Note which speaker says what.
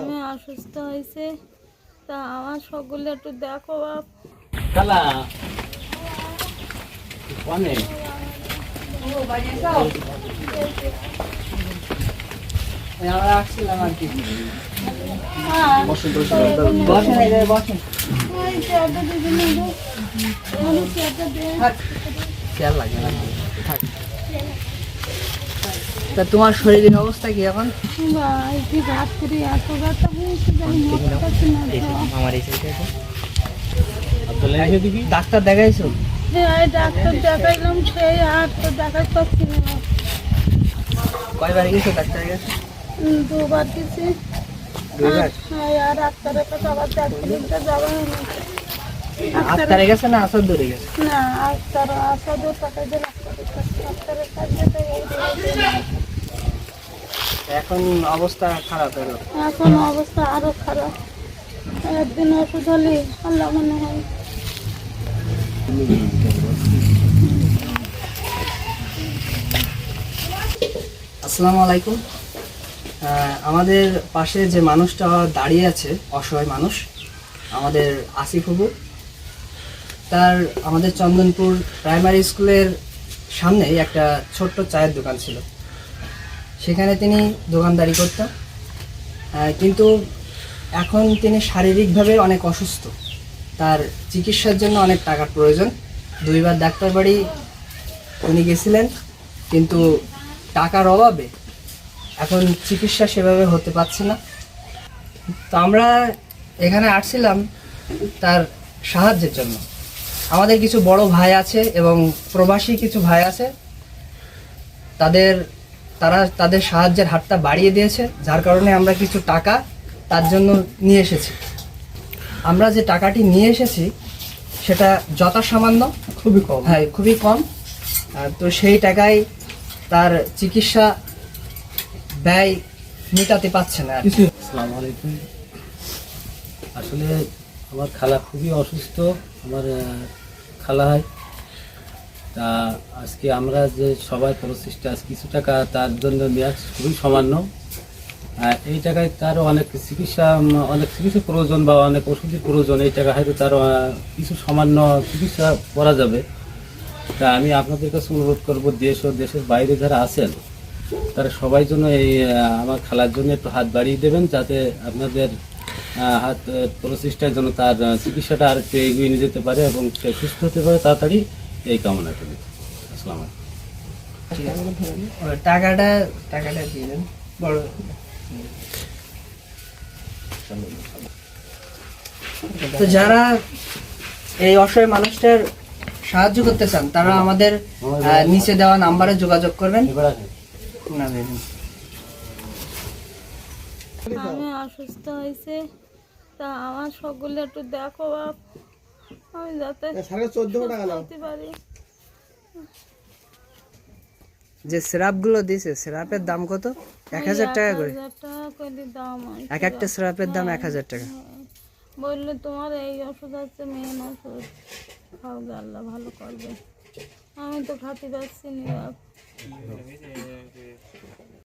Speaker 1: আমি অসুস্থ হয়েছে তা আমার সকলে একটু দেখো বাপ।
Speaker 2: কালা অনেক
Speaker 3: আমরা আসছিলাম আর কি।
Speaker 1: হ্যাঁ
Speaker 3: বসেন। বসেন খেয়াল লাগে না। থাক। তা তোমার শরীরের অবস্থা কি এখন? ডাক্তার দেখাইছো?
Speaker 1: হ্যাঁ ডাক্তার দেখাইলাম সেই আর তো দেখাই পাচ্ছি না।
Speaker 3: কয়বার গেছো ডাক্তার
Speaker 1: দুবার
Speaker 3: দুইবার?
Speaker 1: আর- হ্যাঁ আর ডাক্তারের কাছে আবার চারদিনটা যাওয়া হয়নি।
Speaker 3: গেছে না আসার দূরে গেছে
Speaker 1: না ডাক্তার আসাদু টাকা দিয়ে ডাক্তারের কাছে ডাক্তারের কাছে তো এই
Speaker 3: এখন অবস্থা খারাপ হলো
Speaker 1: এখন অবস্থা আরও খারাপ। একদিন ওষুধ হলে আল্লাহ মনে হয়।
Speaker 3: আসসালামু আলাইকুম। আমাদের পাশে যে মানুষটা দাঁড়িয়ে আছে অসহায় মানুষ আমাদের আসিফ হবু তার আমাদের চন্দনপুর প্রাইমারি স্কুলের সামনেই একটা ছোট্ট চায়ের দোকান ছিল। সেখানে তিনি দোকানদারি করতেন। কিন্তু এখন তিনি শারীরিকভাবে অনেক অসুস্থ। তার চিকিৎসার জন্য অনেক টাকার প্রয়োজন। দুইবার ডাক্তার বাড়ি উনি গেছিলেন, কিন্তু টাকার অভাবে এখন চিকিৎসা সেভাবে হতে পারছে না। তো আমরা এখানে আসছিলাম তার সাহায্যের জন্য। আমাদের কিছু বড় ভাই আছে এবং প্রবাসী কিছু ভাই আছে। তাদের তারা তাদের সাহায্যের হাতটা বাড়িয়ে দিয়েছে যার কারণে আমরা কিছু টাকা তার জন্য নিয়ে এসেছি। আমরা যে টাকাটি নিয়ে এসেছি সেটা যথাসামান্য খুবই কম। হ্যাঁ খুবই কম। তো সেই টাকায় তার চিকিৎসা ব্যয় মেটাতে পারছে না।
Speaker 2: আসসালামু আলাইকুম। আসলে আমার খালা খুবই অসুস্থ। আমার খালা হয়। তা আজকে আমরা যে সবাই প্রচেষ্টা, আজ কিছু টাকা তার জন্য নেওয়া খুবই সামান্য। এই টাকায় তার অনেক চিকিৎসা অনেক চিকিৎসা প্রয়োজন বা অনেক ওষুধের প্রয়োজন, এই টাকা হয়তো তার কিছু সামান্য চিকিৎসা করা যাবে। তা আমি আপনাদের কাছে অনুরোধ করব, দেশ ও দেশের বাইরে যারা আছেন, তারা সবাই জন্য এই আমার খেলার জন্য একটু হাত বাড়িয়ে দেবেন, যাতে আপনাদের হাত প্রচেষ্টার জন্য তার চিকিৎসাটা আর একটু এগিয়ে নিয়ে যেতে পারে এবং সুস্থ হতে পারে তাড়াতাড়ি। এই কামনা করি। আসসালামু আলাইকুম।
Speaker 3: ঠিক আছে। টাকাটা টাকাটা দিয়ে দেন। বড়। তো যারা এই অসহায় মানুষটার সাহায্য করতে চান তারা আমাদের আহ, নিচে দেওয়া নাম্বারে যোগাযোগ করবেন।
Speaker 1: আমি অসুস্থ হয়েছে। তা আমার সকলে একটু দেখো বাপ। আমি যাতে সুস্থ হতে পারি।
Speaker 3: যে সিরাপগুলো দিয়েছে সিরাপের দাম কত? এক হাজার টাকা করে।
Speaker 1: এক হাজার টাকা করে দাম হয়
Speaker 3: এক একটা সিরাপের দাম এক হাজার টাকা।
Speaker 1: বললে তোমার এই ওষুধ হচ্ছে মেন ওষুধ। খাও গে, আল্লাহ ভালো করবে। আমি তো খাতে পারছি না।